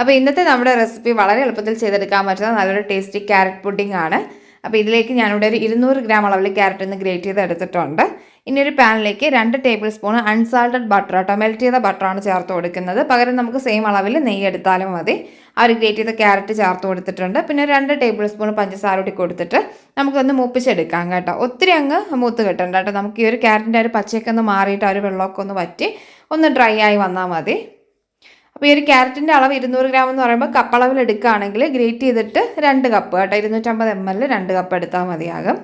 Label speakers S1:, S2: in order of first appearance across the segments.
S1: അപ്പോൾ ഇന്നത്തെ നമ്മുടെ റെസിപ്പി വളരെ എളുപ്പത്തിൽ ചെയ്തെടുക്കാൻ പറ്റുന്ന നല്ലൊരു ടേസ്റ്റി ക്യാരറ്റ് പുഡിംഗ് ആണ്. അപ്പോൾ ഇതിലേക്ക് ഞാനിവിടെ ഒരു ഇരുന്നൂറ് ഗ്രാം അളവിൽ ക്യാരറ്റ് ഒന്ന് ഗ്രേറ്റ് ചെയ്ത് എടുത്തിട്ടുണ്ട്. ഇനി ഒരു പാനിലേക്ക് രണ്ട് ടേബിൾ സ്പൂൺ അൺസാൾട്ടഡ് ബട്ടർ കേട്ടോ മെൽറ്റ് ചെയ്ത ബട്ടറാണ് ചേർത്ത് കൊടുക്കുന്നത്. പകരം നമുക്ക് സെയിം അളവിൽ നെയ്യ് എടുത്താലും മതി. ആ ഒരു ഗ്രേറ്റ് ചെയ്ത ക്യാരറ്റ് ചേർത്ത് കൊടുത്തിട്ടുണ്ട്. പിന്നെ രണ്ട് ടേബിൾ സ്പൂൺ പഞ്ചസാര കൂടി കൊടുത്തിട്ട് നമുക്കൊന്ന് മൂപ്പിച്ചെടുക്കാം കേട്ടോ. ഒത്തിരി അങ്ങ് മൂത്ത് കിട്ടണ്ട കേട്ടോ. നമുക്ക് ഈ ഒരു ക്യാരറ്റിന്റെ ഒരു പച്ചയൊക്കെ ഒന്ന് മാറിയിട്ട് ആ ഒരു വെള്ളമൊക്കെ ഒന്ന് വറ്റി ഒന്ന് ഡ്രൈ ആയി വന്നാൽ മതി. അപ്പോൾ ഈ ഒരു ക്യാരറ്റിന്റെ അളവ് ഇരുന്നൂറ് ഗ്രാം എന്ന് പറയുമ്പോൾ കപ്പളവിൽ എടുക്കുകയാണെങ്കിൽ ഗ്രേറ്റ് ചെയ്തിട്ട് രണ്ട് കപ്പ് കേട്ടോ. ഇരുന്നൂറ്റമ്പത് എം എൽ രണ്ട് കപ്പ് എടുത്താൽ മതിയാകും.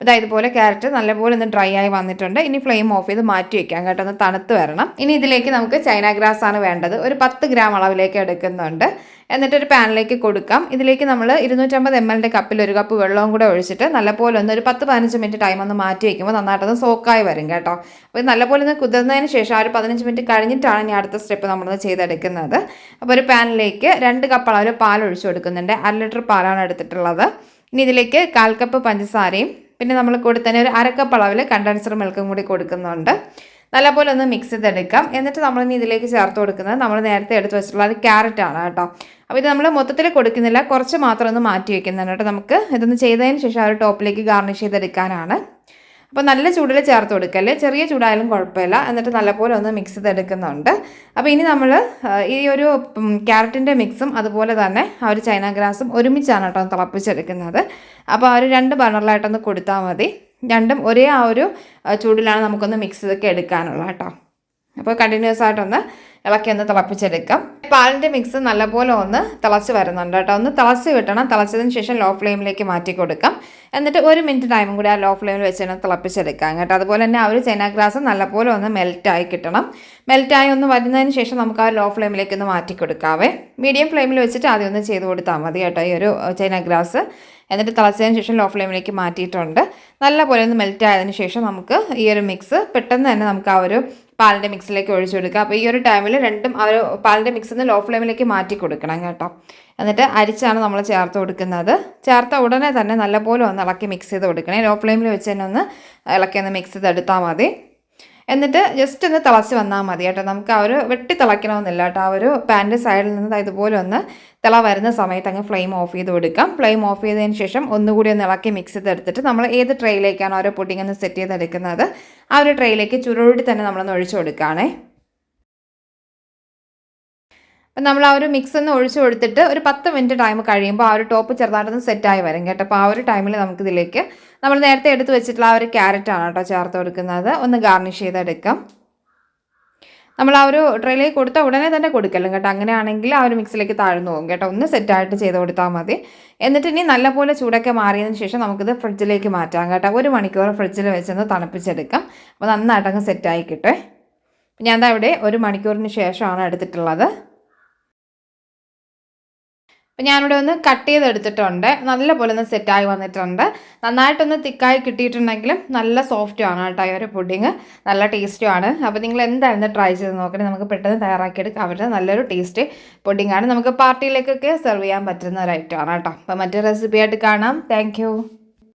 S1: അപ്പോൾ ഇതുപോലെ ക്യാരറ്റ് നല്ലപോലെ ഒന്ന് ഡ്രൈ ആയി വന്നിട്ടുണ്ട്. ഇനി ഫ്ലെയിം ഓഫ് ചെയ്ത് മാറ്റി വെക്കാം കേട്ടോ. ഒന്ന് തണുത്ത് വരണം. ഇനി ഇതിലേക്ക് നമുക്ക് ചൈന ഗ്രാസ് ആണ് വേണ്ടത്. ഒരു പത്ത് ഗ്രാം അളവിലേക്ക് എടുക്കുന്നുണ്ട്. എന്നിട്ട് ഒരു പാനിലേക്ക് കൊടുക്കാം. ഇതിലേക്ക് നമ്മൾ ഇരുന്നൂറ്റമ്പത് എം എല്ലിന്റെ കപ്പിൽ ഒരു കപ്പ് വെള്ളവും കൂടെ ഒഴിച്ചിട്ട് നല്ലപോലെ ഒന്ന് ഒരു പത്ത് പതിനഞ്ച് മിനിറ്റ് ടൈം ഒന്ന് മാറ്റി വയ്ക്കുമ്പോൾ നന്നായിട്ടൊന്ന് സോക്കായി വരും കേട്ടോ. അപ്പോൾ നല്ലപോലെ ഒന്ന് കുതിർന്നതിന് ശേഷം ആ ഒരു പതിനഞ്ച് മിനിറ്റ് കഴിഞ്ഞിട്ടാണ് ഇനി അടുത്ത സ്റ്റെപ്പ് നമ്മളൊന്ന് ചെയ്തെടുക്കുന്നത്. അപ്പോൾ ഒരു പാനിലേക്ക് രണ്ട് കപ്പ് അളവിൽ പാൽ ഒഴിച്ചു കൊടുക്കുന്നുണ്ട്. അര ലിറ്റർ പാലാണ് എടുത്തിട്ടുള്ളത്. ഇനി ഇതിലേക്ക് കാൽ കപ്പ് പഞ്ചസാരയും പിന്നെ നമ്മൾ കൂടി തന്നെ ഒരു അരക്കപ്പ് അളവിൽ കണ്ടൻസർ മിൽക്കും കൂടി കൊടുക്കുന്നുണ്ട്. നല്ലപോലെ ഒന്ന് മിക്സ് ചെയ്തെടുക്കാം. എന്നിട്ട് നമ്മൾ ഇനി ഇതിലേക്ക് ചേർത്ത് കൊടുക്കുന്നത് നമ്മൾ നേരത്തെ എടുത്ത് വെച്ചിട്ടുള്ള അത് ആണ് കേട്ടോ. അപ്പോൾ ഇത് നമ്മൾ മൊത്തത്തിൽ കൊടുക്കുന്നില്ല. കുറച്ച് മാത്രം ഒന്ന് മാറ്റി വയ്ക്കുന്നുണ്ട് കേട്ടോ. നമുക്ക് ഇതൊന്ന് ചെയ്തതിന് ശേഷം ആ ഒരു ടോപ്പിലേക്ക് ഗാർണിഷ് ചെയ്തെടുക്കാനാണ്. അപ്പോൾ നല്ല ചൂടിൽ ചേർത്ത് കൊടുക്കല്ലേ ചെറിയ ചൂടായാലും കുഴപ്പമില്ല. എന്നിട്ട് നല്ലപോലെ ഒന്ന് മിക്സ് ചെയ്തെടുക്കുന്നുണ്ട്. അപ്പോൾ ഇനി നമ്മൾ ഈ ഒരു ക്യാരറ്റിന്റെ മിക്സും അതുപോലെ തന്നെ ആ ഒരു ചൈന ഗ്രാസും ഒരുമിച്ചാണ് കേട്ടോ തിളപ്പിച്ചെടുക്കുന്നത്. അപ്പോൾ ആ ഒരു രണ്ട് ബർണറിലായിട്ടൊന്ന് കൊടുത്താൽ മതി. രണ്ടും ഒരേ ആ ഒരു ചൂടിലാണ് നമുക്കൊന്ന് മിക്സ് ചെയ്തൊക്കെ എടുക്കാനുള്ളത് കേട്ടോ. അപ്പോൾ കണ്ടിന്യൂസ് ആയിട്ടൊന്ന് ഇളക്കി ഒന്ന് തിളപ്പിച്ചെടുക്കാം. പാലിന്റെ മിക്സ് നല്ലപോലെ ഒന്ന് തിളച്ച് വരുന്നുണ്ട് കേട്ടോ. ഒന്ന് തിളച്ച് കിട്ടണം. തിളച്ചതിന് ശേഷം ലോ ഫ്ലെയിമിലേക്ക് മാറ്റി കൊടുക്കാം. എന്നിട്ട് ഒരു മിനിറ്റ് ടൈമും കൂടി ആ ലോ ഫ്ലെയിമിൽ വെച്ച് തന്നെ തിളപ്പിച്ചെടുക്കാം കേട്ടോ. അതുപോലെ തന്നെ ആ ഒരു ചൈന ഗ്രാസ് നല്ലപോലെ ഒന്ന് മെൽറ്റായി കിട്ടണം. മെൽറ്റായി ഒന്ന് വരുന്നതിന് ശേഷം നമുക്ക് ആ ലോ ഫ്ലെയിമിലേക്ക് ഒന്ന് മാറ്റി കൊടുക്കാവേ. മീഡിയം ഫ്ലെയിമിൽ വെച്ചിട്ട് ആദ്യം ഒന്ന് ചെയ്ത് കൊടുത്താൽ മതി കേട്ടോ ഈ ഒരു ചൈന ഗ്രാസ് എന്നിട്ട് തിളച്ചതിന് ശേഷം ലോ ഫ്ലെയിമിലേക്ക് മാറ്റിയിട്ടുണ്ട്. നല്ലപോലെ ഒന്ന് മെൽറ്റ് ശേഷം നമുക്ക് ഈ ഒരു മിക്സ് പെട്ടെന്ന് തന്നെ നമുക്ക് ആ ഒരു പാലിന്റെ മിക്സിലേക്ക് ഒഴിച്ചു കൊടുക്കുക. അപ്പോൾ ഈ ഒരു ടൈമിൽ രണ്ടും ആ പാലിന്റെ മിക്സിൽ നിന്ന് ലോ ഫ്ലെയിമിലേക്ക് മാറ്റി കൊടുക്കണം കേട്ടോ. എന്നിട്ട് അരിച്ചാണ് നമ്മൾ ചേർത്ത് കൊടുക്കുന്നത്. ചേർത്ത ഉടനെ തന്നെ നല്ലപോലെ ഒന്ന് ഇളക്കി മിക്സ് ചെയ്ത് കൊടുക്കണേ. ലോ ഫ്ലെയിമിൽ വെച്ച് തന്നെ ഒന്ന് ഇളക്കി ഒന്ന് മിക്സ് ചെയ്തെടുത്താൽ മതി. എന്നിട്ട് ജസ്റ്റ് ഒന്ന് തിളച്ച് വന്നാൽ മതി കേട്ടോ. നമുക്ക് ആ ഒരു വെട്ടി തിളയ്ക്കണമെന്നില്ല കേട്ടോ. ആ ഒരു പാന്റെ സൈഡിൽ നിന്ന് ഇതുപോലെ ഒന്ന് തിള വരുന്ന സമയത്ത് അങ്ങ് ഫ്ലെയിം ഓഫ് ചെയ്ത് കൊടുക്കാം. ഫ്ലെയിം ഓഫ് ചെയ്തതിന് ശേഷം ഒന്നുകൂടി ഒന്ന് ഇളക്കി മിക്സ് ചെയ്തെടുത്തിട്ട് നമ്മൾ ഏത് ട്രെയിലേക്കാണ് ഓരോ പുഡിംഗ് ഒന്ന് സെറ്റ് ചെയ്തെടുക്കുന്നത് ആ ഒരു ട്രെയിലേക്ക് ചുരുടി തന്നെ നമ്മളൊന്ന് ഒഴിച്ചു കൊടുക്കുകയാണേ. അപ്പം നമ്മൾ ആ ഒരു മിക്സ് ഒന്ന് ഒഴിച്ചു കൊടുത്തിട്ട് ഒരു പത്ത് മിനിറ്റ് ടൈം കഴിയുമ്പോൾ ആ ഒരു ടോപ്പ് ചെറുതായിട്ടൊന്ന് സെറ്റായി വരും കേട്ടോ. അപ്പോൾ ആ ഒരു ടൈമിൽ നമുക്കിതിലേക്ക് നമ്മൾ നേരത്തെ എടുത്ത് വെച്ചിട്ടുള്ള ആ ഒരു ക്യാരറ്റാണ് കേട്ടോ ചേർത്ത് കൊടുക്കുന്നത്. ഒന്ന് ഗാർണിഷ് ചെയ്തെടുക്കാം. നമ്മൾ ആ ഒരു ട്രെയിലേക്ക് കൊടുത്ത ഉടനെ തന്നെ കൊടുക്കല്ലോ കേട്ടോ. അങ്ങനെയാണെങ്കിൽ ആ ഒരു മിക്സിലേക്ക് താഴ്ന്നു പോകും കേട്ടോ. ഒന്ന് സെറ്റായിട്ട് ചെയ്ത് കൊടുത്താൽ മതി. എന്നിട്ട് ഇനി നല്ലപോലെ ചൂടൊക്കെ മാറിയതിന് ശേഷം നമുക്കിത് ഫ്രിഡ്ജിലേക്ക് മാറ്റാം കേട്ടോ. ഒരു മണിക്കൂർ ഫ്രിഡ്ജിൽ വെച്ചൊന്ന് തണുപ്പിച്ചെടുക്കാം. അപ്പോൾ നന്നായിട്ടങ്ങ് സെറ്റായി കിട്ടേ. ഞാൻ ഇവിടെ ഒരു മണിക്കൂറിന് ശേഷമാണ് എടുത്തിട്ടുള്ളത്. അപ്പം ഞാനിവിടെ ഒന്ന് കട്ട് ചെയ്തെടുത്തിട്ടുണ്ട്. നല്ലപോലെ ഒന്ന് സെറ്റായി വന്നിട്ടുണ്ട്. നന്നായിട്ടൊന്ന് തിക്കായി കിട്ടിയിട്ടുണ്ടെങ്കിലും നല്ല സോഫ്റ്റും ആണ് കേട്ടോ ഈ ഒരു പുഡിങ് നല്ല ടേസ്റ്റും ആണ്. അപ്പോൾ നിങ്ങൾ എന്തായിരുന്നു ട്രൈ ചെയ്ത് നോക്കണേ നമുക്ക് പെട്ടെന്ന് തയ്യാറാക്കിയെടുക്കാം. അവരുടെ നല്ലൊരു ടേസ്റ്റ് പുഡിംഗ് ആണ്. നമുക്ക് പാർട്ടിയിലേക്കൊക്കെ സെർവ് ചെയ്യാൻ പറ്റുന്ന ഒരു ഐറ്റം ആണ് കേട്ടോ. അപ്പോൾ മറ്റേ റെസിപ്പി ആയിട്ട് കാണാം. താങ്ക്